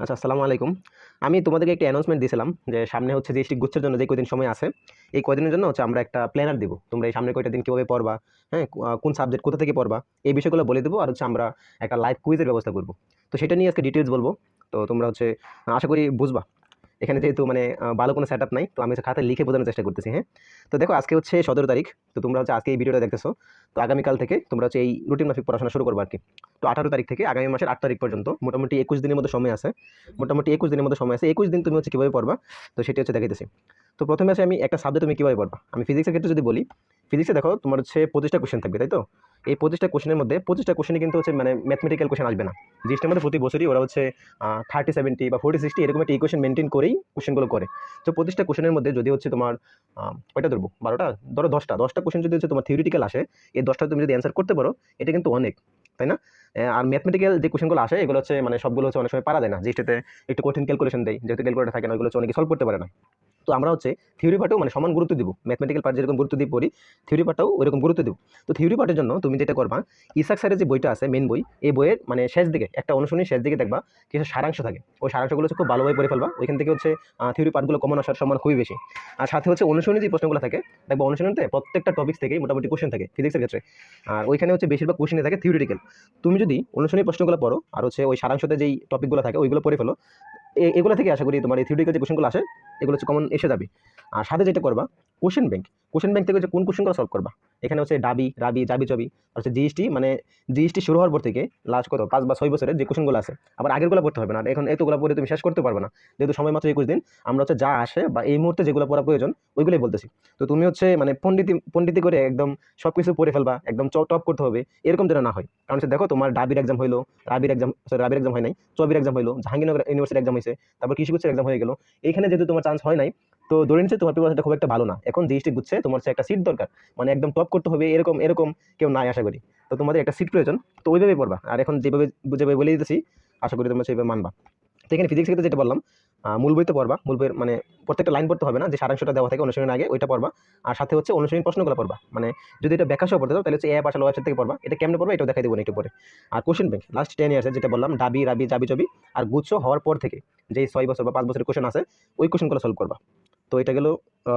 আচ্ছা আসসালামু আলাইকুম। আমি তোমাদেরকে একটা অ্যানাউন্সমেন্ট দিয়েছিলাম যে সামনে হচ্ছে জিএসটি গুচ্ছের জন্য যে কদিন সময় আছে, এই কদিনের জন্য হচ্ছে আমরা একটা প্ল্যানার দিব। তোমরা এই সামনে কয়টা দিন কীভাবে পড়বা হ্যাঁ কোন সাবজেক্ট কোথা থেকে পড়বা, এই বিষয়গুলো বলে দেবো আর হচ্ছে আমরা একটা লাইভ কুইজের ব্যবস্থা করব। তো সেটা নিয়ে আজকে ডিটেলস বলব। তো তোমরা হচ্ছে, আশা করি বুঝবা। এখানে যেহেতু মানে ভালো কোনো সেট নাই, তো আমি খাতায় লিখে বোঝানোর চেষ্টা করতেছি হ্যাঁ? তো দেখো, আজকে হচ্ছে সতেরো তারিখ, তো তোমরা হচ্ছে আজকে এই ভিডিওটা দেখতেছো, তো আগামীকাল থেকে তোমরা হচ্ছে এই রুটিন মাফিক পড়াশোনা শুরু করব আর কি তো আঠারো তারিখ থেকে আগামী মাসের আট তারিখ পর্যন্ত, মোটামুটি একুশ দিনের মধ্যে সময় আছে, মোটামুটি একুশ দিনের মধ্যে সময় আছে, একুশ দিন তুমি হচ্ছে কীভাবে পড়বা, তো সেটি হচ্ছে দেখাইতেছি। তো প্রথমে আছে আমি একটা সাবজেক্ট তুমি কীভাবে পড়বা? আমি ফিজিক্সের ক্ষেত্রে যদি বলি ফিজিক্সে দেখো তোমার হচ্ছে পঁচিশটা কোশ্চেন থাকবে তাই তো এই পঁচিশটা কোশ্চেনের মধ্যে, পঁচিশটা কোশ্চেনই কিন্তু হচ্ছে মানে ম্যাথমেটিক্যাল কোশ্চেন আসবে না। জিনিসটার মধ্যে প্রতি বছরই ওরা হচ্ছে থার্টি সেভেন্টি বা ফোর্টি সিক্সটি এরকম একটা ইকুয়েশন মেনটেন করেই কোশ্চেনগুলো করে। তো পঁচিশটা কোশ্চেনের মধ্যে যদি হচ্ছে তোমার কয়টা ধরবো? বারোটা? ধরো দশটা। দশটা কোশ্চেন যদি হচ্ছে তোমার থিওরিটিক্যাল আসে, এই দশটা তুমি যদি অ্যান্সার করতে পারো, এটা কিন্তু অনেক, তাই না? আর ম্যাথমেটিক্যাল যে কোশ্চেনগুলো আসে, এগুলো হচ্ছে মানে সবগুলো হচ্ছে অনেক সময় পারা যায় না। যেটাতে একটু কঠিন ক্যালকুলেশন দেয়, যেহেতু ক্যালকুলেটার থাকে না, ওইগুলো হচ্ছে অনেকে সলভ করতে পারে না। তো আমরা হচ্ছে থিওরি পার্টেও মানে সমান গুরুত্ব দিব। ম্যাথমেটিক্যাল পার্ট যেরকম গুরুত্ব দিয়ে পড়ি থিওরি পার্টটাও ওইরকম গুরুত্ব দিব। তো থিওরি পার্টের জন্য তুমি যেটা করবা, ইসাক স্যারের যে বইটা আছে মেন বই, এই বইয়ের মানে শেষ দিকে, একটা অনুশীলনী শেষ দিকে দেখবা, কিছু সারাংশ থাকে। ওই সারাংশগুলো হচ্ছে খুব ভালোভাবে পড়ে ফেলবা। ওইখান থেকে হচ্ছে থিওরি পার্টগুলো কমন আসার সম্মান খুবই বেশি। আর সাথে হচ্ছে অনুশীলনী যে প্রশ্নগুলো থাকে, দেখবা অনুশীলনীতে প্রত্যেকটা টপিক থেকেই মোটামুটি কোশ্চেন থাকে ফিজিক্সের ক্ষেত্রে। আর ওইখানে হচ্ছে বেশিরভাগ কোশ্চেনে থাকে থিওরিটিক্যাল তুমি যদি অনুশীলনী প্রশ্নগুলো পড়ো, আর হচ্ছে ওই সারাংশতে যেই টপিকগুলো থাকে, ওইগুলো পড়ে ফেলো এগুলো থেকে আশা করি তোমার এই থিওরিটিক্যাল যে কোশ্চেনগুলো আসে, এগুলো হচ্ছে কমন এসে যাবে। আর সাথে যেটা করবা কোশ্চেন ব্যাংক কোশ্চেন ব্যাংক থেকে হচ্ছে কোন কোশ্চেনগুলো সলভ করবা? এখানে হচ্ছে ডাবি, রাবি, জাবি, চবি হচ্ছে জিএসটি মানে জিএসটি শুরু হওয়ার পর থেকে লাস্ট কত? পাঁচ বা ছয় বছরের যে কোশ্চেনগুলো আছে, আবার আগেরগুলো পড়তে হবে না। এখন এতগুলো পড়ে তুমি শেষ করতে পারবে না। যেহেতু সময় মাত্র একুশ দিন, আমরা হচ্ছে যা আসে বা এই মুহূর্তে যেগুলো পড়া প্রয়োজন, ওইগুলোই বলতেছি। তো তুমি হচ্ছে মানে পণ্ডিতি পণ্ডিতি করে একদম সব কিছু পড়ে ফেলবা, একদম টপ করতে হবে, এরকম যেন না হয়। কারণ হচ্ছে দেখো তোমার ডাবির এক্সাম হইল, রাবির এক্সাম সরি রাবির এক্সাম হয় নাই, চবির এক্সাম হইল জাহাঙ্গীরনগর ইউনিভার্সিটির এক্সাম হয়েছে তারপর কৃষিগুচ্ছের এক্সাম হয়ে গেলো। এখানে যেহেতু তোমার চান্স হয় নাই তো ধরে নিচ্ছে তোমার প্রিপারেশনটা খুব একটা ভালো না। এখন জিএসটি গুচ্ছে, তোমার হচ্ছে একটা সিট দরকার। মানে একদম টপ করতে হবে, এরকম এরকম কেউ নাই, আশা করি। তো তোমাদের একটা সিট প্রয়োজন, তো ওইভাবেই পড়বা। আর এখন যেভাবে যেভাবে বলে দিতেছি, আশা করি তোমরা সেইভাবে মানবা। তো এখানে ফিজিক্স ক্ষেত্রে যেটা বললাম মূল বইতে পড়বা। মূল বইয়ের মানে প্রত্যেকটা লাইন পড়তে হবে না, যে সারাংশটা দেওয়া থাকে অনুশীলনের আগে, ওইটা পড়বা। আর সাথে হচ্ছে অনুশীলন প্রশ্নগুলো পড়বা। মানে যদি এটা ব্যাখ্যা সহ পড়তে তাহলে হচ্ছে অ্যাপ আসলে ওয়েবসাইট থেকে পড়বা। এটা কেমনে পড়বা, এটাও দেখাই দেবো একটু পরে। আর কোশ্চেন ব্যাংক লাস্ট টেন ইয়ার্সে যেটা বললাম, ডাবি, রাবি জাবি চবি, আর গুচ্ছ হওয়ার পর থেকে যে ছয় বছর বা পাঁচ বছরের কোশ্চেন আছে, ওই কোশ্চেনগুলো সলভ করবা। তো এটা গেলো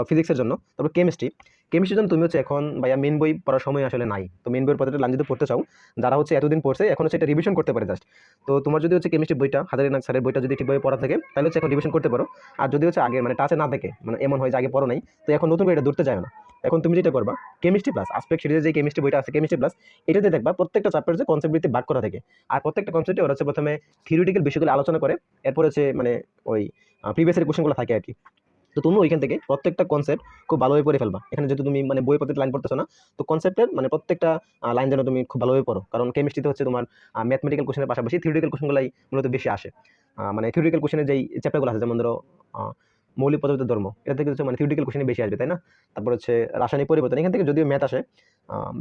ফিজিক্সের জন্য। তারপর কেমিস্ট্রি কেমিস্ট্রির জন্য তুমি হচ্ছে এখন, ভাইয়া মেন বই পড়ার সময় আসলে নাই। তো মেন বইয়ের লাইন যদি পড়তে চাও, যারা হচ্ছে এতদিন পড়ছে, এখন হচ্ছে এটা রিভিশন করতে পারে জাস্ট তো তোমার যদি হচ্ছে কেমিস্ট্রি বইটা হাজারিনাগ স্যারের বইটা যদি ঠিকভাবে পড়া থাকে, তাহলে হচ্ছে এখন রিভিশন করতে পারো। আর যদি হচ্ছে আগে মানে টাচে না থাকে মানে এমন হয় যে আগে পড়ো নাই, তো এখন নতুন এটা ধরতে যায় না। এখন তুমি যেটা করবা কেমিস্ট্রি প্লাস আসপেক্ট সিরিজের যে কেমিস্ট্রি বইটা আছে কেমিস্ট্রি প্লাস এটাতে দেখবা প্রত্যেকটা চ্যাপ্টার যে কনসেপ্ট ভিত্তিক ভাগ করা থাকে। আর প্রত্যেকটা কনসেপ্টে ওরা হচ্ছে প্রথমে থিওরিটিক্যাল বিষয়গুলো আলোচনা করে, এরপর হচ্ছে মানে ওই প্রিভিয়াসের কোশ্চেনগুলো থাকে আর কি। তো তুমি ওইখান থেকে প্রত্যেকটা কনসেপ্ট খুব ভালোভাবে পড়ে ফেলবা। এখানে যেহেতু তুমি মানে বই প্রত্যেকটা লাইন পড়তেছো না, তো কনসেপ্টের মানে প্রত্যেকটা লাইন যেন তুমি খুব ভালোভাবে পড়ো। কারণ কেমিস্ট্রিতে হচ্ছে তোমার ম্যাথমেটিক্যাল কোশ্চেনের পাশাপাশি থিওরিটিক্যাল কোশ্চেনগুলাই মূলত বেশি আসে। মানে থিওরিটিক্যাল কোশ্চেনের যেই চ্যাপ্টারগুলো আছে, যেমন ধরো মৌলিক পদার্থ ধর্ম, এটা থেকে হচ্ছে মানে থিওরিটিক্যাল কোশ্চেনে বেশি আসবে, তাই না? তারপর হচ্ছে রাসায়নিক পরিবর্তন, এখান থেকে যদিও ম্যাথ আসে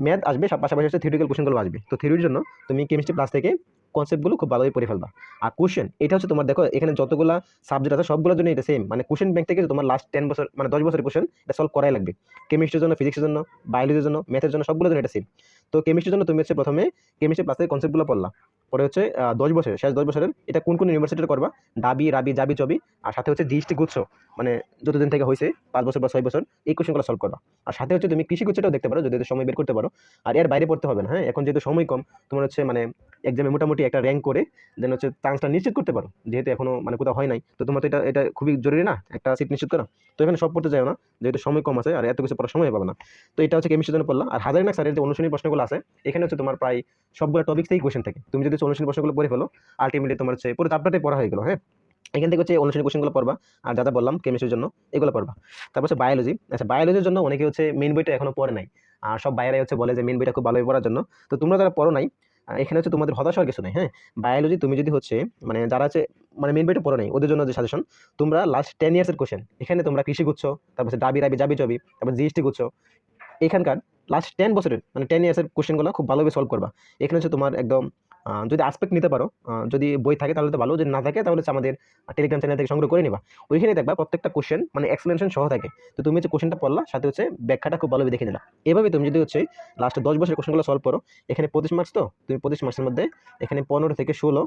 ম্যাথ আসবে সব পাশাপাশি হচ্ছে থিওরিটিক্যাল কোশ্চেনগুলো আসবে। তো থিওরির জন্য তুমি কেমিস্ট্রি প্লাস থেকে কনসেপ্টগুলো খুব ভালোভাবে পড়ে ফেলবা। আর কোশ্চেন এটা হচ্ছে তোমার দেখো, এখানে যতগুলো সাবজেক্ট আছে, সবগুলোর জন্য এটা সেম মানে কোশ্চেন ব্যাংক থেকে তোমার লাস্ট টেন বছর মানে দশ বছরের কোশ্চেন এটা সলভ করাই লাগবে। কেমিস্ট্রির জন্য ফিজিক্সের জন্য বায়োলজির জন্য ম্যাথের জন্য, সবগুলোর জন্য এটা সেম তো কেমিস্ট্রির জন্য তুমি হচ্ছে প্রথমে কেমিস্ট্রি প্লাসের কনসেপ্টগুলো পড়লা। পরে হচ্ছে দশ বছর শেষ দশ বছরের, এটা কোন কোন ইউনিভার্সিটিতে করবা? ডাবি, রাবি, জাবি, চবি, আর সাথে হচ্ছে জিএসটি গুচ্ছ। মানে যতদিন থেকে হয়েছে, পাঁচ বছর বা ছয় বছর, এই কোশ্চেনগুলো সলভ করবা। আর সাথে হচ্ছে তুমি কৃষি গুচ্ছটাও দেখতে পারো, যদি সময় বের করতে পারো। আর এর বাইরে পড়তে হবে না হ্যাঁ? এখন যেহেতু সময় কম, তোমার হচ্ছে মানে এক্সামে মোটামুটি একটা র্যাঙ্ক করে দেন হচ্ছে চান্সটা নিশ্চিত করতে পারো। যেহেতু এখনও মানে কোথাও হয় নাই। তো তোমার তো এটা এটা খুবই জরুরি না, একটা সিট নিশ্চিত করা। তো এখানে সব পড়তে যাও না, যেহেতু সময় কম আছে, আর এত কিছু পড়ার সময় পাবে না। তো এটা হচ্ছে কেমিস্ট্রির জন্য পড়লা আর হাজারিনাক স্যারের যে অনুশীলনী প্রশ্নগুলো আছে, এখানে হচ্ছে তোমার প্রায় সবগুলো টপিক থেকেই কোশ্চেন থাকে। তুমি যদি অনুশীলনী প্রশ্নগুলো পড়ে ফেলো আলটিমেটলি তোমার হচ্ছে পুরো চাপটাতে পড়া হয়ে গেলো হ্যাঁ? এখান থেকে হচ্ছে অনুশীলনী কোশ্চেনগুলো পড়বা, আর যা বললাম কেমিস্ট্রির জন্য, এগুলো পড়বা। তারপর হচ্ছে বায়োলজি আচ্ছা বায়োলজির জন্য অনেকে হচ্ছে মেন বইটা এখনও পড়ে নাই। আর সব বাইরে হচ্ছে বলে যে মেন বইটা খুব ভালোই পড়ার জন্য। তো তোমরা যারা পড়ো নাই এখানে হচ্ছে তোমাদের হতাশ হওয়ার কিছু নেই হ্যাঁ? বায়োলজি তুমি যদি হচ্ছে মানে যারা আছে মানে মেন বইটা পড়ো নেই, ওদের জন্য যে সাজেশন তোমরা লাস্ট টেন ইয়ার্সের কোশ্চেন এখানে তোমরা কৃষি গুচ্ছ, তারপর ডাবি রাবি, জাবি চবি তারপর জিএসটি গুচ্ছ, এখানকার লাস্ট টেন বছরের মানে টেন ইয়ার্সের কোশ্চেনগুলো খুব ভালোভাবে সলভ করবা। এখানে হচ্ছে তোমার একদম যদি আসপেক্ট নিতে পারো যদি বই থাকে তাহলে তো ভালো, যদি না থাকে তাহলে আমাদের টেলিগ্রাম চ্যানেল থেকে সংগ্রহ করে নিবা। ওইখানে দেখবা প্রত্যেকটা কোশ্চেন মানে এক্সপ্লেনেশন সহ থাকে। তো তুমি হচ্ছে কোশ্চেনটা পড়লা, সাথে হচ্ছে ব্যাখ্যাটা খুব ভালোভাবে দেখে নিলা। এভাবে তুমি যদি হচ্ছে লাস্টে দশ বছরের কোশ্চেনগুলো সলভ করো, এখানে পঁচিশ মার্কস তো, তুমি পঁচিশ মার্কসের মধ্যে এখানে পনেরো থেকে ষোলো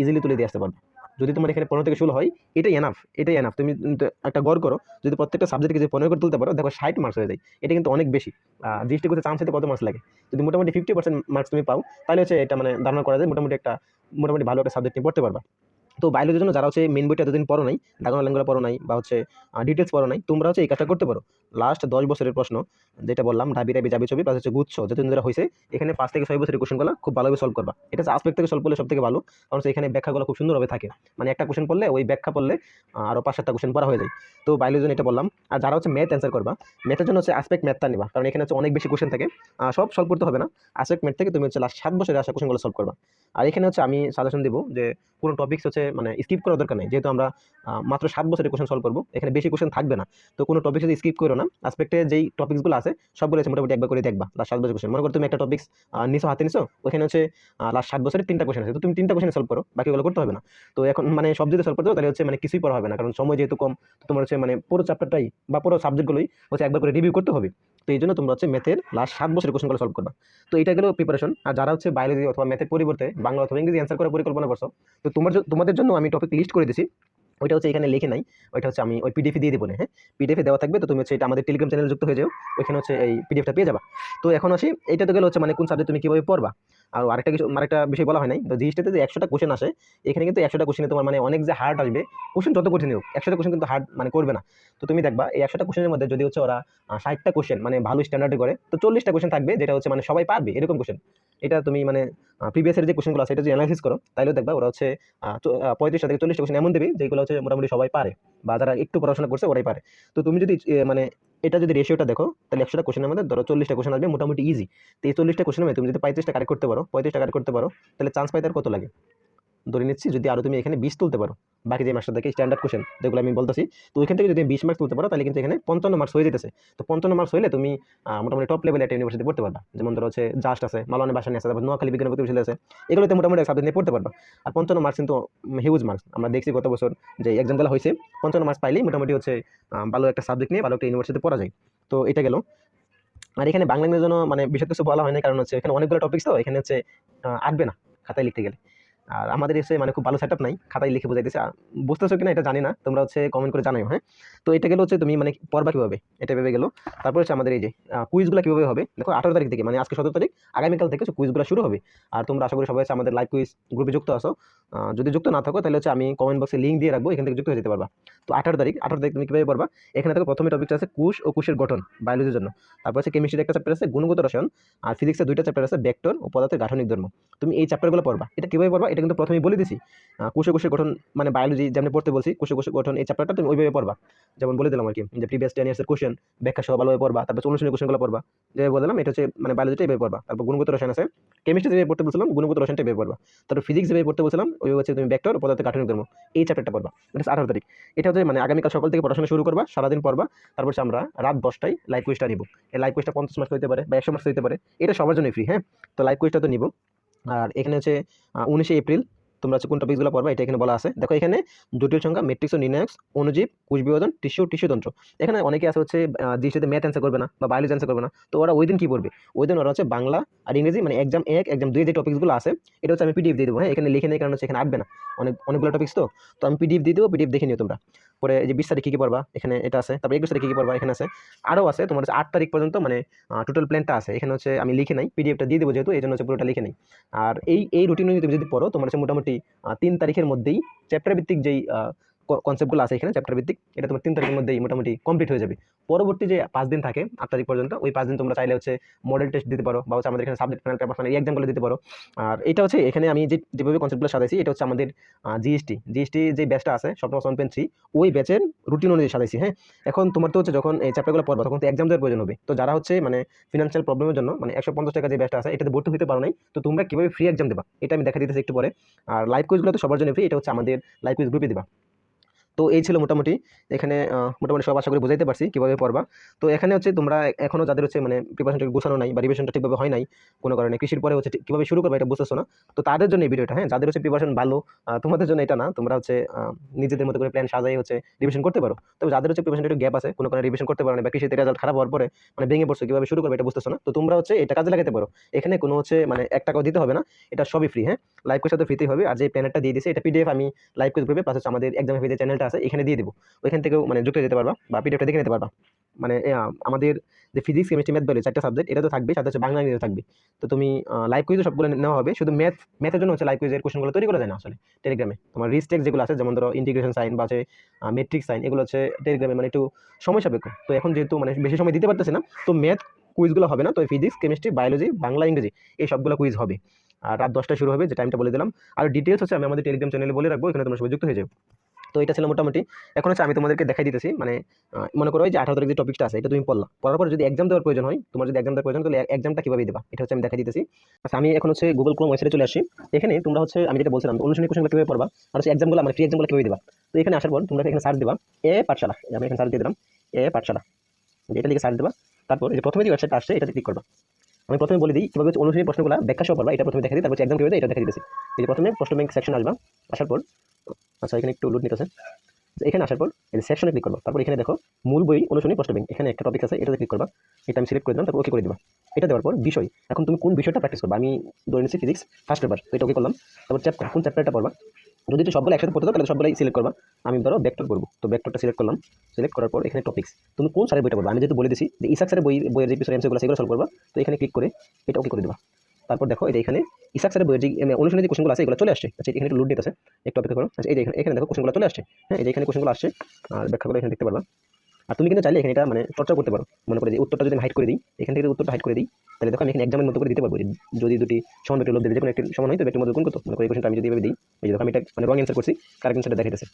ইজিলি তুলে দিয়ে আসতে পারবে। যদি তোমার এখানে পনেরো থেকে ষোলো হয়, এটাই এনাফ এটাই এনাফ তুমি একটা গড় করো, যদি প্রত্যেকটা সাবজেক্টকে যদি পনেরো করে তুলতে পারো, দেখো ষাট মার্কস হয়ে যায়। এটা কিন্তু অনেক বেশি। দৃষ্টি করতে চান্স হতে কত মার্কস লাগে। যদি মোটামুটি ফিফটি পার্সেন্ট মার্কস তুমি পাও, তাহলে হচ্ছে এটা মানে ধারণা করা যায়, মোটামুটি একটা, মোটামুটি ভালো একটা সাবজেক্ট নিয়ে পড়তে পারবা। তো বায়োলজির জন্য যারা হচ্ছে মেন বইটা এতদিন পড়ো নাই ডায়গোনাল লাইনগুলো পড়ো নাই বা হচ্ছে ডিটেলস পড়ো নাই তোমরা হচ্ছে এই কাজটা করতে পারো। লাস্ট দশ বছরের প্রশ্ন যেটা বললাম ডাবি রাবি যাবি ছবি প্লাস হচ্ছে গুচ্ছ যতদিন ধরে হয়েছে এখানে পাঁচ থেকে ছয় বছরের কোশ্চেনগুলো খুব ভালোভাবে সলভ করবা। এটা হচ্ছে আসপেক্ট থেকে সলভ করলে সব থেকে ভালো কারণ এখানে ব্যাখ্যাগুলো খুব সুন্দরভাবে থাকে। মানে একটা কোশ্চেন পড়লে ওই ব্যাখ্যা পড়লে আহ, আরও পাঁচ সাতটা কোশ্চেন পড়া হয়ে যায়। তো বায়োলজির জন্য এটা বললাম। আর যারা হচ্ছে ম্যাথ অ্যান্সার করবা ম্যাথের জন্য হচ্ছে আসপেক্ট ম্যাথটা নিবা কারণ এখানে হচ্ছে অনেক বেশি কোশ্চেন থাকে। সব সলভ করতে হবে না। আসপেক্ট ম্যাথ থেকে তুমি হচ্ছে লাস্ট সাত বছরের আসা কোশ্চেনগুলো সলভ করবা। আর এখানে হচ্ছে আমি সাজেশন দিব যে কোনো টপিক্স হচ্ছে মানে স্কিপ করার দরকার নেই। যেহেতু আমরা মাত্র সাত বছরের কোশ্চেন সলভ করব, এখানে বেশি কোশ্চেন থাকবে না। তো কোনো টপিক যদি স্কিপ করো না। আসপেক্টে যেই টপিক্সগুলো আছে, সবগুলো হচ্ছে মোটামুটি একবার করে দেখবা লাস্ট সাত বছর কোশ্চেন মনে করো তুমি একটা টপিক্স নিছো, হাতে নিছো ওখানে হচ্ছে লাস্ট সাত বছরের তিনটা কোশ্চেন আছে। তো তুমি তিনটা কোশ্চেন সলভ করো, বাকিগুলো করতে হবে না। তো এখন মানে সব যদি সলভ করতে তাহলে হচ্ছে মানে কিছুই পড়া হবে না। কারণ সময় যেহেতু কম তোমার হচ্ছে মানে পুরো চ্যাপ্টারটাই বা পুরো সাবজেক্টগুলোই হচ্ছে একবার করে রিভিউ করতে হবে। তো এই জন্য তোমরা হচ্ছে ম্যাথের লাস্ট সাত বছরের কোশ্চেনগুলো সলভ করবা। তো এটা গেলো প্রিপারেশন আর যারা হচ্ছে বায়োলজি অথবা ম্যাথের পরিবর্তে বাংলা অথবা ইংরেজি অ্যান্সার করার পরিকল্পনা করছ, তো তোমার তোমাদের জন্য আমি টপিক লিস্ট করে দিছি ওইটা হচ্ছে এখানে লিখে নাই। ওইটা হচ্ছে আমি ওই পিডিএফ দিয়ে দেবো না হ্যাঁ? পিডিএফে দেওয়া থাকবে, তো তুমি হচ্ছে এটা আমাদের টেলিগ্রাম চ্যানেলে যুক্ত হয়ে যাও। ওইখানে হচ্ছে এই পিডিএফটা পেয়ে যাবা। তো এখন আসি এটা তো গেলে হচ্ছে মানে কোন সাবজেক্ট তুমি কীভাবে পড়বা? আর আরেকটা কিছু, আরেকটা বিষয় বলা হয় নাই। তো জিএসটিতে যে একশোটা কোশ্চেন আসে, এখানে কিন্তু একশোটা কোশ্চেনে তোমার মানে অনেক যে হার্ড আসবে কোশ্চেন যত কঠিন হোক, একশোটা কোশ্চেন কিন্তু হার্ড মানে করবে না। তো তুমি দেখবা, এই একশোটা কোশ্চেনের মধ্যে যদি হচ্ছে ওরা ষাটটা কোশ্চেন মানে ভালো স্ট্যান্ডার্ডে করে, তো চল্লিশটা কোশ্চেন থাকবে, যেটা হচ্ছে মানে সবাই পারবে, এরকম কোশ্চেন এটা তুমি মানে প্রিভিয়াসের যে কোশ্চেনগুলো আছে, এটা যদি অ্যানালাইসিস করো তাহলে দেখবা ওরা হচ্ছে পঁয়ত্রিশটা থেকে চল্লিশটা কোশ্চেন এমন দেবে, যেগুলো হচ্ছে মোটামুটি সবাই পারে, বা যারা একটু পড়াশোনা করছে, ওরাই পারে। তো তুমি যদি মানে এটা যদি রেশিওটা দেখো, তাহলে একশোটা কোশ্চেনের মধ্যে ধরো চল্লিশটা কোশ্চেন আসবে, মোটামুটি ইজি তো এই চল্লিশটা কোশ্চেনের মধ্যে তুমি যদি পঁয়ত্রিশটা কারেক্ট করতে পারো, পঁয়ত্রিশটা কারেক্ট করতে পারো, তাহলে চান্স পাই তার কত লাগে? ধরে নিচ্ছি, যদি আরও তুমি এখানে বিশ তুলতে পারো, বাকি যে মার্কসটা দেখে স্ট্যান্ডার্ড কোশ্চেন যেগুলো আমি বলতেছি, তো ওইখান থেকে যদি বিশ মার্কস তুলতে পারো, তাহলে কিন্তু এখানে পঞ্চান্ন মার্কস হয়ে যেতেছে। তো পঞ্চান্ন মার্কস হলে তুমি মোটামুটি টপ লেভেলে একটা ইউনিভার্সিটি পড়তে পারবা। যেমন ধরো হচ্ছে জাস্ট আছে, মালানে বাসা আছে, তারপর নোয়াখালী বিজ্ঞান বিশ্ববিদ্যালয় আছে, এগুলোতে মোটামুটি সাবজেক্ট নিয়ে পড়তে পারবা। আর পঞ্চান্ন মার্কস কিন্তু হিউজ মার্কস আমরা দেখছি গত বছর যে এক্সামগুলো হয়েছে, পঞ্চান্ন মার্কস পাইলেই মোটামুটি হচ্ছে ভালো একটা সাবজেক্ট নিয়ে ভালো একটা ইউনিভার্সিটি পড়া যায়। তো এটা গেল। আর এখানে বাংলা ইংরেজির জন্য মানে বিশেষ কিছু বলা হয় না, কারণ হচ্ছে এখানে অনেকগুলো টপিক্স তো, এখানে হচ্ছে আটবে না, খাতায় লিখতে গেলে। আর আমাদের এসে মানে খুব ভালো সেটআপ নাই, খাতায় লিখে বোঝাইতেছে। বুঝতেছো কিনা এটা জানি না, তোমরা হচ্ছে কমেন্ট করে জানাই হ্যাঁ? তো এটা গেলে হচ্ছে তুমি মানে পড়বা কীভাবে? এটা ভেবে গেলো। তারপর হচ্ছে আমাদের এই যে কুইজগুলো কীভাবে হবে? দেখো, আঠারো তারিখ থেকে মানে আজকে সতেরো তারিখ, আগামীকাল থেকে কুইজগুলো শুরু হবে। আর তোমরা আশা করি সবাই হচ্ছে আমাদের লাইভ কুইজ গ্রুপে যুক্ত আসো যদি যুক্ত না থাকো, তাহলে হচ্ছে আমি কমেন্ট বক্সে লিঙ্ক দিয়ে রাখব, এখান থেকে যুক্ত হয়ে যেতে পারবা। তো আঠারো তারিখ আঠারো তারিখ তুমি কীভাবে পড়বা? এখানে থেকে প্রথমে টপিকটা আছে কুশ ও কুশের গঠন বায়োলজির জন্য। তারপর হচ্ছে কেমিস্ট্রির একটা চ্যাপ্টার আছে, গুণগত রসায়ন, আর ফিজিক্সের দুইটা চ্যাপ্টার আছে ভেক্টর ও পদার্থের গাঠনিক ধর্ম। তুমি এই চ্যাপ্টারগুলো পড়বা। এটা কীভাবে পড়বা? এটা কিন্তু প্রথমেই বলে দিছি। আহ, কোষে গঠন মানে বায়োলজি যেমন পড়তে বলছি কোষে কোষের গঠন এই চ্যাপ্টারটা তুমি ওইভাবে পড়বা। যেমন বলে দিলাম আর কি যে প্রিভিয়াস টেন ইয়ার্সের কোশ্চেন ব্যাখ্যা সহ ভালোভাবে পড়বা তারপর অনুশীলনী কোশ্চেনগুলো পড়বা। যেভাবে বললাম এটা হচ্ছে মানে বায়োলজিটা এভাবে পড়বা। তারপর গুণগত রসায়ন আছে কেমিস্ট্রি যেভাবে পড়তে বলছিলাম গুণগত রসায়নটা এভাবে পড়বা। তারপর ফিজিক্স যেভাবে পড়তে বলছিলাম ওইভাবে হচ্ছে তুমি ভেক্টর পদার্থের গাঠনিক ধর্ম এই চ্যাপ্টারটা পড়বা। এটা আঠারো তারিখ। এটা হচ্ছে মানে আগামীকাল সকাল থেকে পড়াশোনা শুরু করবা সারাদিন পড়বা। তারপর আমরা রাত দশটায় লাইভ কুইজটা নিব। এই লাইভ কুইজটা পঞ্চাশ মার্কস হতে পারে বা একশো মার্কস হতে পারে। এটা সবার জন্য ফ্রি হ্যাঁ? তো লাইভ কুইজটা তো নিব। আর এখানে হচ্ছে উনিশে এপ্রিল, তোমরা হচ্ছে কোন টপিকগুলো পড়বা, এটা এখানে বলা আছে। দেখো এখানে জটিল সংখ্যা মেট্রিক্স ও নির্ণায়ক, অনুজীব কুশ বিভাজন টিস্যু টিস্যু তন্ত্র। এখানে অনেকে আছে হচ্ছে সাথে ম্যাথ অ্যান্সার করবে না বা বায়োলজি অ্যান্সার করবে না। তো ওরা ওই দিন কী পড়বে? ওই দিন ওরা হচ্ছে বাংলা আর ইংরেজি মানে এক্সাম এক এক্সাম দুই যে টপিকসগুলো আছে, এটা হচ্ছে আমি পিডিএফ দিয়ে দেবো। হ্যাঁ এখানে লিখে নেই, কারণ হচ্ছে এখানে আসবে না। অনেক, অনেকগুলো টপিক্স তো। তো আমি পিডিএফ দিয়ে দেবো পিডিএফ দেখে নিও তোমরা। পরে যে বিশ তারিখ কী কী পড়বা? এখানে এটা আছে। তারপরে একুশ তারিখ কী কী পড়বা? এখানে আছে। আরও আছে, তোমার হচ্ছে আট তারিখ পর্যন্ত মানে টোটাল প্ল্যানটা আছে। এখানে হচ্ছে আমি লিখে নাই পিডিএফটা দিয়ে দেবো যেহেতু এই জন্য হচ্ছে পুরোটা লিখে নেই। আর এই এই রুটিন তুমি যদি পড়ো, তোমার হচ্ছে মোটামুটি তিন তারিখের মধ্যেই চ্যাপ্টার ভিত্তিক যেই কনসেপ্টগুলো আছে এখানে চ্যাপ্টার ভিত্তিক, এটা তোমার তিন তারিখের মধ্যেই মোটামুটি কমপ্লিট হয়ে যাবে। পরবর্তী যে পাঁচ দিন থাকে, আট তারিখ পর্যন্ত, ওই পাঁচ দিন তোমরা চাইলে হচ্ছে মডেল টেস্ট দিতে পারো, বা হচ্ছে আমাদের এখানে সাবজেক্ট ফাইনাল পেপার ফাইনাল এক্সামগুলো দিতে পারো। আর এটা হচ্ছে, এখানে আমি যেভাবে কনসেপ্টগুলো সাজাইছি, এটা হচ্ছে আমাদের জিএসটি জিএসটি যে ব্যাচটা আছে, সপ্তম ওয়ান পেন থ্রি ওই ব্যাচের রুটিন অনুযায়ী সাজাইছি হ্যাঁ? এখন তোমার তো হচ্ছে যখন এই চ্যাপ্টারগুলো পড়বা, তখন তো এক্সাম দেওয়ার প্রয়োজন হবে। তো যারা হচ্ছে মানে ফিনান্সিয়াল প্রবলেমের জন্য মানে একশো পঞ্চাশ টাকা যে ব্যাচটা আছে, এটাতে ভর্তি হতে পারো নাই, তো তোমরা কীভাবে ফ্রি এক্সাম দেবা? এটা আমি দেখা দিতেছি একটু পরে। আর লাইভ কুইজগুলো তো সবার জন্য ফ্রি এটা হচ্ছে আমাদের লাইভ কুইজ গ্রুপে দিবা। তো এই ছিল মোটামুটি। এখানে মোটামুটি সব আশা করি বুঝাইতে পারছি কীভাবে পড়বা। তো এখানে হচ্ছে তোমরা এখনও যাদের হচ্ছে মানে প্রিপারেশনটা গোছানো নাই বা রিভিশনটা ঠিকভাবে হয় নাই, কোনো কারণে কৃষির পরে হচ্ছে কীভাবে শুরু করবে এটা বুঝতেছো না। তো তাদের জন্য এই ভিডিওটা হ্যাঁ? যাদের হচ্ছে প্রিপারেশন ভালো তোমাদের জন্য এটা না, তোমরা হচ্ছে নিজেদের মতো করে প্ল্যান সাজাই হচ্ছে রিভিশন করতে পারো। তবে যাদের হচ্ছে প্রিপারেশন একটু গ্যাপ আছে, কোনো কারণে রিভিশন করতে পারো না বা কৃষিতে রেজাল্ট খারাপ হওয়ার পরে মানে ভেঙে পড়ছো, কীভাবে শুরু করবে এটা বুঝতেছো না। তো তোমরা হচ্ছে এটা কাজে লাগাতে পারো। এখানে কোনো হচ্ছে মানে এক টাকাও দিতে হবে না, এটা সবই ফ্রি হ্যাঁ? লাইভ কোর্স তো ফ্রিতেই হবে। আর যে প্ল্যানেরটা দিয়ে দিয়েছে এটা পিডিএফ আমি লাইভ কোর্স গ্রুপে প্লাস হচ্ছে আমাদের এক্সাম ফিজের চ্যানেলটা আছে, এখানে দিয়ে দেবো। ওইখান থেকেও মানে যুক্ত যেতে পারবা বা পিডিএফটা দেখে নিতে পারবা। মানে আমাদের যে ফিজিক্স কেমিস্ট্রি ম্যাথ বলে চারটা সাবজেক্ট এটা তো থাকবে সাথে হচ্ছে বাংলা ইংরেজি থাকবে। তো তুমি লাইভ কুইজও সবগুলো নেওয়া হবে, শুধু ম্যাথ ম্যাথের জন্য হচ্ছে লাইভ কুইজের কোশ্চেনগুলো তৈরি করা যায় না আসলে টেলিগ্রামে তোমার রিস্টেক যেগুলো আছে, যেমন ধরো ইন্টিগ্রেশন সাইন বা হচ্ছে মেট্রিক সাইন এগুলো হচ্ছে টেলিগ্রামে মানে একটু সময় সাপেক্ষ। তো এখন যেহেতু মানে বেশি সময় দিতে পারতেছে না, তো ম্যাথ কুইজগুলো হবে না, তো ফিজিক্স কেমিস্ট্রি বায়োলজি বাংলা, ইংরেজি, এই সবগুলো কুইজ হবে। আর রাত দশটায় শুরু হবে, যে টাইমটা বলে দিলাম। আর ডিটেলস হচ্ছে আমি আমাদের টেলিগ্রাম চ্যানেলে বলে রাখব এখানে তোমরা সবাই যুক্ত হয়ে যাও। তো এটা ছিল মোটামুটি। এখন হচ্ছে আমি তোমাদেরকে দেখাই দিতেছি মানে মনে করো যে আঠারো তারিখ যে টপিকটা আছে, এটা তুমি পড়লা। পড়ার পর যদি এক্সাম দেওয়ার প্রয়োজন হয়, তোমার যদি এক্সাম দেওয়ার প্রয়োজন তাহলে এক্সামটা কীভাবে দেবা? এটা হচ্ছে আমি দেখাই দিতেছি। আচ্ছা আমি এখন হচ্ছে গুগল ক্রোম ওয়েবসাইটে চলে আসি। এখানে তোমরা হচ্ছে, আমি যেটা বলছিলাম, অনুশীলনী কোশ্চেনগুলো কীভাবে পড়বা, আর হচ্ছে এক্সামগুলো মানে ফ্রি এক্সামগুলো কীভাবে দেবা? তো এখানে আসার পর তোমরা এখানে সার্চ দেবা, এ পাঠশালা। আমি এখানে সার্চ দিয়ে দিলাম, এ পাঠশালা। এটা লিখে সার্চ দেবা। তারপর যে প্রথমে যে ওয়েবসাইটটা আসছে, এটাতে ক্লিক করবা। আমি প্রথমে বলে দিই, কীভাবে অনুশীলনী প্রশ্নগুলো ব্যাখ্যা সহ পড়বা, এটা প্রথমে দেখা দিই, তারপর এক্সাম কীভাবে এটা দেখা দিতেছি। এই যে প্রথমে প্রশ্ন ব্যাংক সেকশন আসবা, আসার পর আচ্ছা এখানে একটু লোড নিতেছে। এখানে আসার পর এই সেকশনে ক্লিক করবা। তারপর এখানে দেখো, মূল বই অনুশীলনী প্রশ্ন ব্যাংক এখানে একটা টপিক আছে, এটাতে ক্লিক করবা। এটা আমি সিলেক্ট করে দিলাম তারপর ওকে করে দিবা। এটা দেওয়ার পর বিষয়। এখন তুমি কোন বিষয়টা প্র্যাকটিস করবা? আমি ধরে নিচ্ছি ফিজিক্স ফার্স্ট পেপার তো এটা ওকে করলাম। তারপর চ্যাপ্টার কোন চ্যাপ্টারটা পড়বা? যদি তো সবগুলো একসাথে পড়তে তাহলে সবগুলাই সিলেক্ট করবা। আমি ধরো ভেক্টর করব তো ভেক্টরটা সিলেক্ট করলাম। সিলেক্ট করার পর এখানে টপিক্স তুমি কোন স্যারের বইটা পড়বা? আমি যেহেতু বলে দিছি যে ইসাক স্যারের বই, বইয়ের যে পিছনে এমসিগুলো সেগুলো সলভ করবা। তো এখানে ক্লিক করে এটা ওকে করে দেবা। তারপর দেখো এটা এখানে ইসাক স্যারের বইয়ের যে এম, অনুশীলনী যে কোশ্চেনগুলো আছে এগুলো চলে আসছে। আচ্ছা এখানে একটু লুট ডেট আছে। একটু অপেক্ষা করো। আচ্ছা এই এখানে এখানে দেখো কোশ্চেনগুলো চলে আসছে। হ্যাঁ এই এখানে কোশ্চেনগুলো আসছে। আর ব্যাখ্যাগুলো এখানে দেখতে পারবা আর তুমি কিন্তু চাইলে এখানে এটা মানে চর্চা করতে পারো। মনে করে যে উত্তরটা যদি হাইড করে দিই, এখান থেকে উত্তরটা হাইড করে দিই, তাহলে দেখো আমি এখানে এক্সামের মতো করে দিতে পারব। যদি দুটি সমান লোভ দেবে, যে কোনো একটি সমান হয় তো ব্যক্তির মধ্যে কোন কত? মনে করি কোশ্চেনটা আমি যদি এভাবে দিই, এই দেখো আমি এটা মানে রং অ্যান্সার করছি কারেক্ট অ্যান্সারটা দেখাইতেছে।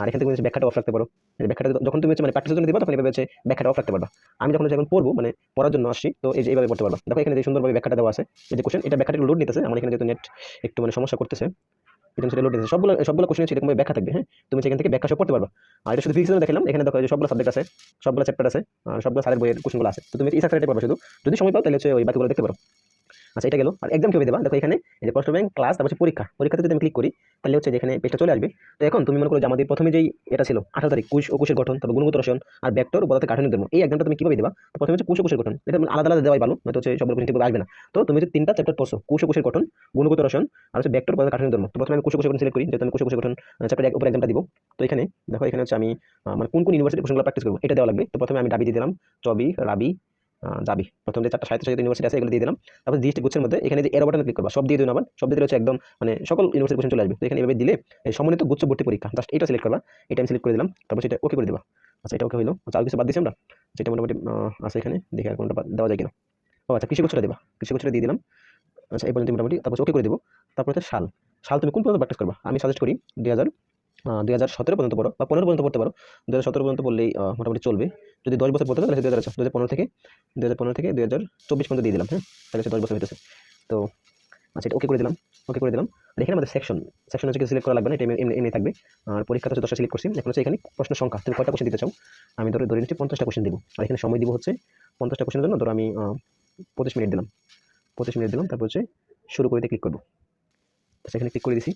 আর এখান থেকে তুমি ব্যাখ্যাটা অফ রাখতে পারো। ব্যাখ্যাটা যখন তুমি হচ্ছে মানে প্র্যাকটিসের জন্য দিবা, তখন এভাবে হচ্ছে ব্যাখ্যাটা অফ রাখতে পারবা। আমি যখন এখন পড়ব মানে পড়ার জন্য আসছি, তো এই যে এইভাবে পড়তে পারবা। দেখো এখানে যে সুন্দরভাবে ব্যাখ্যাটা দেওয়া আছে, এই যে কোশ্চেন এটা ব্যাখ্যাটা লোড নিতেছে। আমার এখানে যেহেতু নেট একটু মানে সমস্যা করতেছে এটা সেটা লোড নিতেছে সবগুলো সবগুলো কোশ্চেন সেরকম ব্যাখ্যা থাকবে হ্যাঁ? তুমি সেখান থেকে ব্যাখ্যা সব পড়তে পারবা। আর এটা শুধু ফিজিক্স দেখালাম, এখানে দেখো যে সবগুলো সাবজেক্ট আছে, সবগুলো চ্যাপ্টার আছে, আর সবগুলো স্যারের বইয়ের কোশ্চেনগুলো আছে। তো তুমি এই সাবজেক্টে পড়বা শুধু। যদি সময় পাও, তাহলে হচ্ছে ওই বাকিগুলো দেখতে পারো। আচ্ছা এটা গেল। আর এক্সাম কীভাবে দেবা? দেখো এখানে এই যে প্রশ্ন ব্যাংক ক্লাস তারপর পরীক্ষা। পরীক্ষাতে যদি আমি ক্লিক করি, তাহলে হচ্ছে যেখানে পেজটা চলে আসবে। তো এখন তুমি মনে করো যে আমাদের প্রথমে যেই এটা ছিল, আঠারো তারিখ, কুশ ও কুশের গঠন, তারপর গুণগত রসন আর ব্যাক্টর ও বলাতে কাঠানি ধর্ম এই এক্সামটা তুমি কীভাবে দেবা? প্রথমে হচ্ছে কুশ ও কুশের গঠন। এটা আলাদা আলাদা দেওয়াই ভালো, নয়তো হচ্ছে সবগুলো কোশ্চেন আসবে না। তো তুমি হচ্ছে তিনটা চ্যাপ্টার পড়ছো, কুশ ও কুশের গঠন, গুণগত রসন আর হচ্ছে ব্যাক্টর বলাতে কাঠানি ধর্ম তো প্রথমে আমি কুশ ও কুশের গঠন সিলেক্ট করি, যেহেতু আমি কুশ ও কুশের গঠন চ্যাপ্টার উপর এক্সামটা দিব। তো এখানে দেখো, এখানে হচ্ছে আমি মানে কোন কোন ইউনিভার্সিটি কোশ্চেনগুলো প্র্যাকটিস করব, এটা দেওয়া লাগবে। তো প্রথমে আমি ডাবি দিয়ে দিলাম, চবি, রাবি যাবি প্রথম যে চারটা সাহিত্য ইউনিভার্সিটি আছে, এগুলো দিয়ে দিলাম। তারপর জিএসটি গুচ্ছের মধ্যে এখানে যে এরো বাটনে ক্লিক করবা, সব দিয়ে দিন আবার। সব দিয়ে হচ্ছে একদম মানে সকল ইউনিভার্সিটি কোশ্চেন চলে আসবে। তো এখানে এভাবে দিলে সমন্বিত গুচ্ছ ভর্তি পরীক্ষা জাস্ট এটা সিলেক্ট করবা, এটা আমি সিলেক্ট করে দিলাম, তারপর সেটা ওকে করে দেবা। আচ্ছা এটা ওকে হলো আচ্ছা আর কিছু বাদ দিচ্ছি আমরা? যেটা মোটামুটি আছে এখানে। দেখে আর কোনটা দেওয়া যায় কিনা। ও আচ্ছা কৃষি গুচ্ছটা দেবা। কৃষি গুচ্ছটা দিয়ে দিলাম। আচ্ছা এই পর্যন্ত মোটামুটি, তারপর ওকে করে দেবো। তারপর হচ্ছে সাল। সাল তুমি কোন পর্যন্ত প্র্যাকটিস করবা? আমি সাজেস্ট করি, দুই হাজার দুই হাজার সতেরো পর্যন্ত পড়ো বা পনেরো পর্যন্ত পড়তে পারো। দু হাজার সতেরো পর্যন্ত পড়লেই মোটামুটি চলবে। যদি দশ বছর পড়তে তাহলে দু হাজার দু হাজার পনেরো থেকে দু হাজার পনেরো থেকে দু হাজার চব্বিশ পর্যন্ত দিয়ে দিলাম হ্যাঁ? তাহলে সে দশ বছর হইতেছে। তো আচ্ছা এটা ওকে করে দিলাম ওকে করে দিলাম। আর এখানে আমাদের সেকশন সেকশন হচ্ছে সিলেক্ট করা লাগবে না, এটা এমনি থাকবে। আর পরীক্ষাটা হচ্ছে দশটা সিলেক্ট করছি। এখন হচ্ছে এখানে প্রশ্ন সংখ্যা, তুমি কয়টা কোশ্চেন দিতে চাও? আমি ধরে ধরে নিচ্ছি পঞ্চাশটা কোশ্চেন দিব। আর এখানে সময় দিব হচ্ছে পঞ্চাশটা কোশ্চেনের জন্য, ধরো আমি পঁচিশ মিনিট দিলাম। পঁচিশ মিনিট দিলাম, তারপর হচ্ছে শুরু করে ক্লিক করব। সেখানে ক্লিক করে দিছি।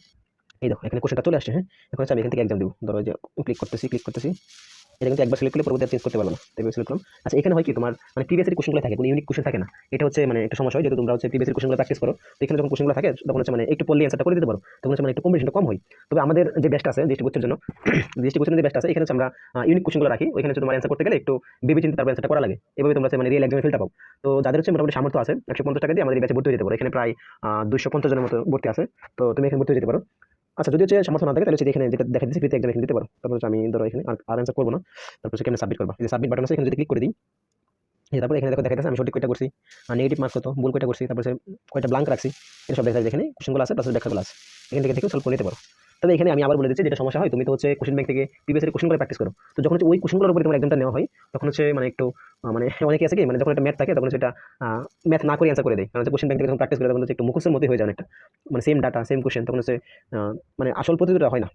এই দেখো, এখানে কোশ্চেনটা চলে আসছে হ্যাঁ? এখন আমি এখান থেকে এক্সাম দেবো। ধরো যে ক্লিক করতেছি ক্লিক করতেছি। এটা কিন্তু একবার সিলেক্ট করলে পরবর্তী চেঞ্জ করতে পারব না। তাই সিলেক্ট করলাম। আচ্ছা এখানে হয় কি তোমার মানে প্রিভিয়াস এর কোশ্চেনগুলো থাকে, কোনো ইউনিক কোশ্চেন থাকে না। এটা হচ্ছে মানে একটা সমস্যা হয়, যেহেতু তোমরা হচ্ছে প্রিভিয়াস এর কোশ্চেনগুলো প্র্যাকটিস করো, তো এখানে যখন কোশ্চেনগুলো থাকে, তখন হচ্ছে মানে একটু পড়লে অ্যান্সারটা করে দিতে পারো। তখন হচ্ছে মানে একটু কম্পিটিশনটা কম হয়। তবে আমাদের যে বেস্ট আছে দৃষ্টি গোছের জন্য দৃষ্টি গোছের যে বেস্ট আছে, এখানে হচ্ছে আমরা ইউনিক কোশ্চেনগুলো রাখি। ওইখানে হচ্ছে তোমার অ্যান্সার করতে গেলে একটু ভেবে চিন্তে তারপর অ্যান্সারটা করা লাগে। এভাবে তোমরা মানে রিয়েল এক্সামে ফিলটা পাও। তো যাদের হচ্ছে মোটামুটি সামর্থ্য আছে, একশো পঞ্চাশ টাকা দিয়ে আমাদের ব্যাচে ভর্তি হয়ে যেতে পারো। এখানে প্রায় দুশো পঞ্চাশ জনের মতো ভর্তি আছে। তো তুমি এখানে ভর্তি হয়ে যেতে পারো। আচ্ছা যদি হচ্ছে সমর্থন না থাকে, তাহলে হচ্ছে এখানে যেটা দেখা দিচ্ছি ফ্রিতে একদম এখানে দিতে পারো। তারপর আমি ধরো এখানে আর আনসার করব না। তারপর সেখানে সাবমিট করব? যে সাবমিট বাটন আছে, এখানে যদি ক্লিক করে দিই তারপর এখানে দেখো দেখা যাচ্ছে আমি সঠিক কয়টা করছি, আর নেগেটিভ মার্কস কত, ভুল কয়টা করছি, তারপর সে কয়টা ব্লাঙ্ক রাখছি, এটা সব দেখা যায় এখানে কোশ্চেনগুলো আছে প্লাস ব্যাখ্যাগুলো আছে। এখান থেকে দেখে সলভ করে নিতে পারো। তবে এখানে আমি আবার বলে দিচ্ছি, যেটা সমস্যা হয়, তুমি তো হচ্ছে কোশ্চেন ব্যাংক থেকে প্রিভিয়াস এর করে প্র্যাকটিস করো। তো যখন হচ্ছে ওই কোশ্চেনগুলোর উপরে তোমার একদমটা নেওয়া হয়, তখন হচ্ছে মানে একটু মানে অনেকে আছে কি মানে যখন একটা ম্যাথ থাকে, তখন হচ্ছে সেটা ম্যাথ না করে অ্যান্সার করে দেয়। কারণ হচ্ছে কোশ্চেন ব্যাংক থেকে যখন প্র্যাকটিস করে তখন হচ্ছে একটু মুখস্থের মধ্যে হয়ে যায় অনেকটা। মানে সেম ডাটা সেম কোশ্চেন তখন হচ্ছে মানে আসল প্রতিযোগিতা হয় না।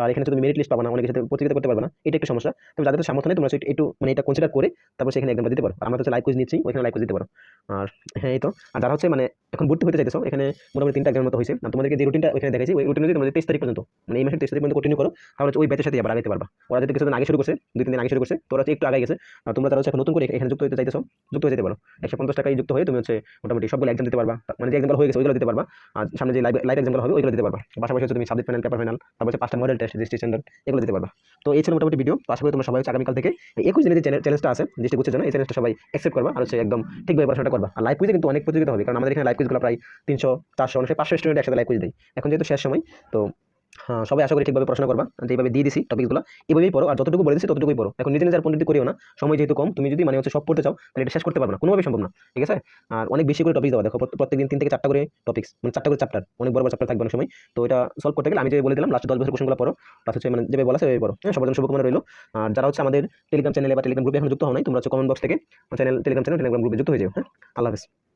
আর এখানে তুমি মেরিট লিস্ট পাবা না, অনেকের সাথে প্রতিযোগিতা করতে পারবে না, এটা একটু সমস্যা। তবে যাদের সামর্থ্য নেই, তোমরা একটু- মানে এটা কনসিডার করে, তারপর সেখানে এক্সামটা দিতে পারো। আমরা তো লাইভ কুইজ নিচ্ছি, ওইখানে লাইভ কুইজ দিতে পারো। আর হ্যাঁ এই তো। আর যারা হচ্ছে মানে এখন ভর্তি হতে চাইতেছো, এখানে মোটামুটি তিনটা এক্সামের মতো হয়েছে। আর তোমাদেরকে যে রুটিনটা ওইখানে দেখাইছি, ওই রুটিন তোমাদের তেইশ তারিখ পর্যন্ত মানে এই মাসের তেইশ তারিখ পর্যন্ত কন্টিনিউ করো। তাহলে ওই ব্যাচের সাথে আবার আগাইতে পারবা। ওরা যদি কিছুদিন আগে শুরু করছে, দুই, তিন দিন আগে শুরু করছে তোরা একটু আগে গেছে। আর তোমরা তারা হচ্ছে নতুন করে এখানে যুক্ত হতে চাইতেছো, যুক্ত হয়ে যেতে পারো। একশো পঞ্চাশ টাকায় যুক্ত হয়ে তুমি হচ্ছে মোটামুটি সবগুলো এক্সাম দিতে পারবা। মানে যে এক্সামগুলো হয়ে গেছে, ওইগুলো দিতে পারবা। আর সামনে যে লাইভ লাইভ এক্সামগুলো হবে, ওইগুলো দিতে পারবা। পাশাপাশি তুমি সাবজেক্ট ফাইনাল পেপার ফাইনাল তারপর হচ্ছে পাঁচটা মডেল টেস্ট রেজিস্ট্রেশন এগুলো দিতে পারবা। তো এই ছিল মোটামুটি ভিডিও আশা করি তোমরা সবাই আগামীকাল থেকে একুশ দিনের যে চ্যালেঞ্জটা আছে, দৃষ্টি গুছের জন্য, এই চ্যালেঞ্জটা সবাই অ্যাকসেপ্ট করবা আর হচ্ছে একদম ঠিকভাবে পড়াশোনা করবা। আর লাইভ কুইজে কিন্তু অনেক প্রতিযোগিতা হবে, কারণ আমাদের এখানে লাইভ কুইজগুলো প্রায় তিনশো, চারশো, অনেক, পাঁচশো স্টুডেন্ট একসাথে লাইভ কুইজ দেয়। এখন যেহেতু শেষ সময়, তো সবাই আশা করি ঠিকভাবে পড়াশোনা করবা। যেভাবে দিয়ে দিছি টপিকগুলো এইভাবেই পড়ো, আর যতটুকু বলে দিচ্ছি ততটুকুই পড়ো। এখন নিজে নিজের পণ্ডিত করিও না। সময় যেহেতু কম, তুমি যদি মানে হচ্ছে সব পড়তে চাও, তাহলে এটা শেষ করতে পারবে না। কোনোভাবে সম্ভব না। ঠিক আছে? আর অনেক বেশি করে টপিক দেওয়া। দেখো প্রত্যেক- প্রত্যেকদিন তিন থেকে চারটা করে টপিক্স মানে চারটা করে চ্যাপ্টার অনেক বড় বড় চ্যাপ্টার থাকবে অনেক সময়। তো এটা সলভ করতে গেলে আমি যে বলে দিলাম লাস্ট দশ বছর কোশ্চেনগুলো পড়ো। প্লাস হচ্ছে মানে যেভাবে বলা সেভাবে পড়ো। হ্যাঁ সবার জন্য শুভকামনা রইল। আর যারা হচ্ছে আমাদের টেলিগ্রাম চ্যানেলে বা টেলিগ্রাম গ্রুপে এখন যুক্ত হও নাই, তোমরা হচ্ছে কমেন্ট বক্স থেকে চ্যানেল টেলিগ্রাম চ্যানেল টেলিগ্রাম গ্রুপে যুক্ত হয়ে যাও। হ্যাঁ আল্লাহ হাফেজ।